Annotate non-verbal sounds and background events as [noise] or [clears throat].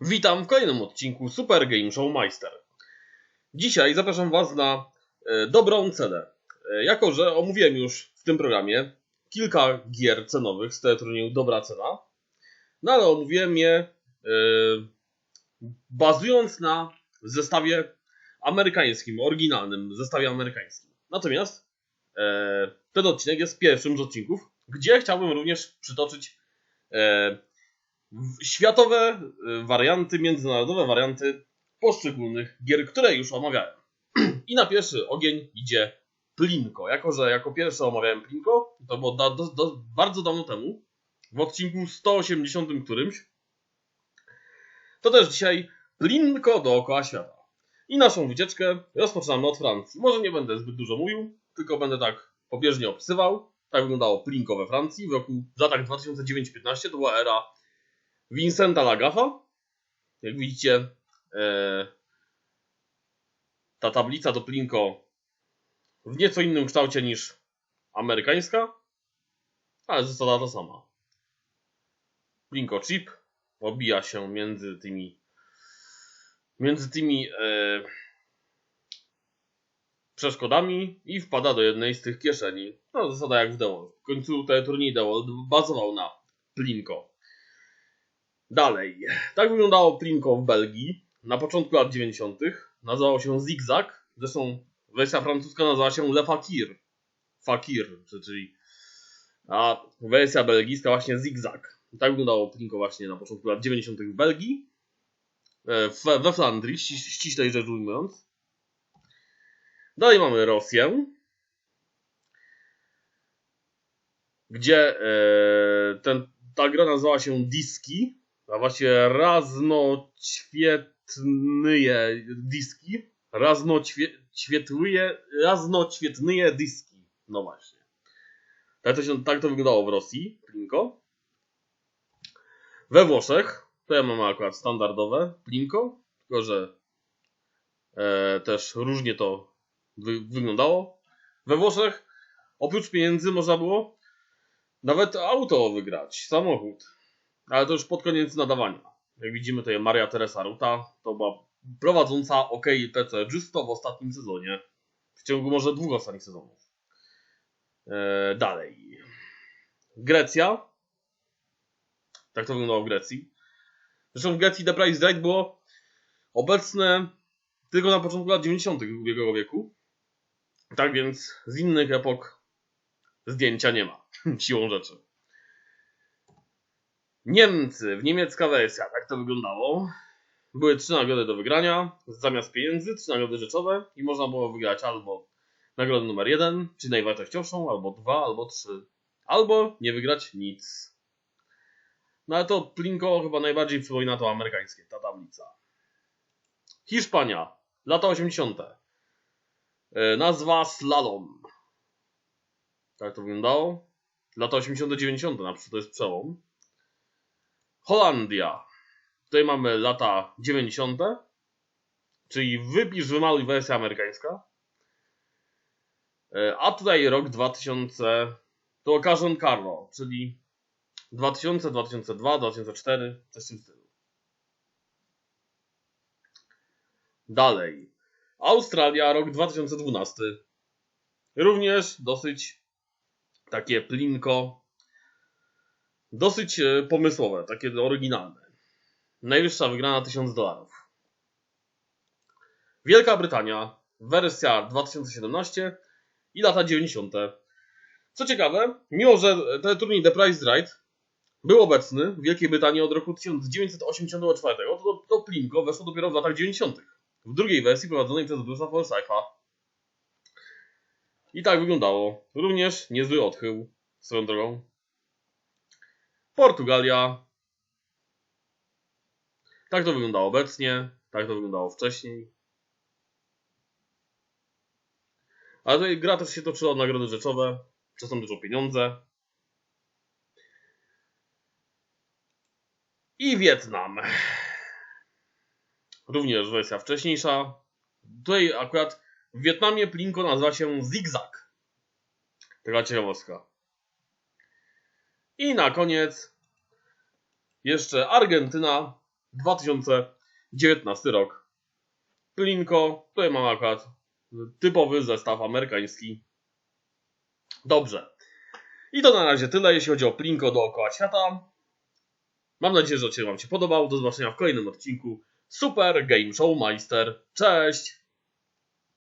Witam w kolejnym odcinku Super Game Show Meister. Dzisiaj zapraszam Was na e, dobrą cenę. E, jako, że omówiłem już w tym programie kilka gier cenowych z teleturnieju Dobra Cena, no ale omówiłem je e, bazując na zestawie amerykańskim, oryginalnym zestawie amerykańskim. Natomiast ten odcinek jest pierwszym z odcinków, gdzie chciałbym również przytoczyć światowe y, warianty, międzynarodowe warianty poszczególnych gier, które już omawiałem. [clears throat] I na pierwszy ogień idzie Plinko. Jako, że jako pierwsze omawiałem Plinko, to było da, do, do, bardzo dawno temu, w odcinku 180 którymś, to też dzisiaj Plinko dookoła świata. I naszą wycieczkę rozpoczynamy od Francji. Może nie będę zbyt dużo mówił, tylko będę tak pobieżnie opisywał. Tak wyglądało Plinko we Francji w roku w latach 2009-15. To była era Vincenta Lagafa. Jak widzicie, e, ta tablica do Plinko w nieco innym kształcie niż amerykańska, ale zasada ta sama. Plinko chip obija się między tymi między tymi e, przeszkodami i wpada do jednej z tych kieszeni. No, zasada jak w Dewol. W końcu ten turniej Dewol bazował na Plinko. Dalej. Tak wyglądało Plinko w Belgii na początku lat 90. Nazywało się Zigzag. Zresztą wersja francuska nazywała się Le Fakir. Fakir, czyli a wersja belgijska właśnie Zigzag. Tak wyglądało Plinko właśnie na początku lat 90. w Belgii. E, We, Flandrii, ści- ściślej rzecz ujmując. Dalej mamy Rosję, gdzie e, ten, ta gra nazywała się Diski, a właściwie raznoćwietnyje diski, raznoćwietnyje, raznoćwietnyje diski. No właśnie. Tak to, się, tak to wyglądało w Rosji, Plinko. We Włoszech, to ja mam akurat standardowe Plinko, tylko że e, też różnie to wy, wyglądało. We Włoszech oprócz pieniędzy można było nawet auto wygrać, samochód. Ale to już pod koniec nadawania. Jak widzimy tutaj Maria Teresa Ruta, to była prowadząca OK PC Justo w ostatnim sezonie. W ciągu może dwóch ostatnich sezonów. E, dalej. Grecja. Tak to wyglądało w Grecji. Zresztą w Grecji The Price Right było obecne tylko na początku lat 90. ubiegłego wieku. Tak więc z innych epok zdjęcia nie ma. [laughs] Siłą rzeczy. Niemcy, w niemiecka wersja, tak to wyglądało. Były trzy nagrody do wygrania, zamiast pieniędzy, trzy nagrody rzeczowe i można było wygrać albo nagrodę numer jeden, czy najwartościowszą, albo dwa, albo trzy, albo nie wygrać nic. No ale to Plinko chyba najbardziej przypomina to amerykańskie, ta tablica. Hiszpania, lata 80. E, Nazwa Slalom. Tak to wyglądało. Lata 80-90 na przykład to jest przełom. Holandia. Tutaj mamy lata 90. Czyli wypisz, wymaluj wersja amerykańska. E, A tutaj rok 2000 to Occasion Carlo, czyli 2000, 2002, 2004, coś w tym stylu. Dalej. Australia, rok 2012. Również dosyć takie plinko. Dosyć e, pomysłowe, takie oryginalne. Najwyższa wygrana 1000 dolarów. Wielka Brytania, wersja 2017 i lata 90. Co ciekawe, mimo że ten turniej The Price Right był obecny w Wielkiej Brytanii od roku 1984, to, to Plinko weszło dopiero w latach 90. W drugiej wersji prowadzonej przez Bruce'a Forsytha. I tak wyglądało. Również niezły odchył swoją drogą. Portugalia. Tak to wyglądało obecnie, tak to wyglądało wcześniej. Ale tutaj gra też się toczyła o nagrody rzeczowe, czasem też o pieniądze. I Wietnam. Również wersja wcześniejsza. Tutaj akurat w Wietnamie Plinko nazywa się Zigzag. Taka ciekawostka. I na koniec jeszcze Argentyna. 2019 rok. Plinko, tutaj mamy akurat typowy zestaw amerykański. Dobrze. I to na razie tyle, jeśli chodzi o Plinko dookoła świata. Mam nadzieję, że odcinek Wam się podobał. Do zobaczenia w kolejnym odcinku. Super Game Show Meister. Cześć!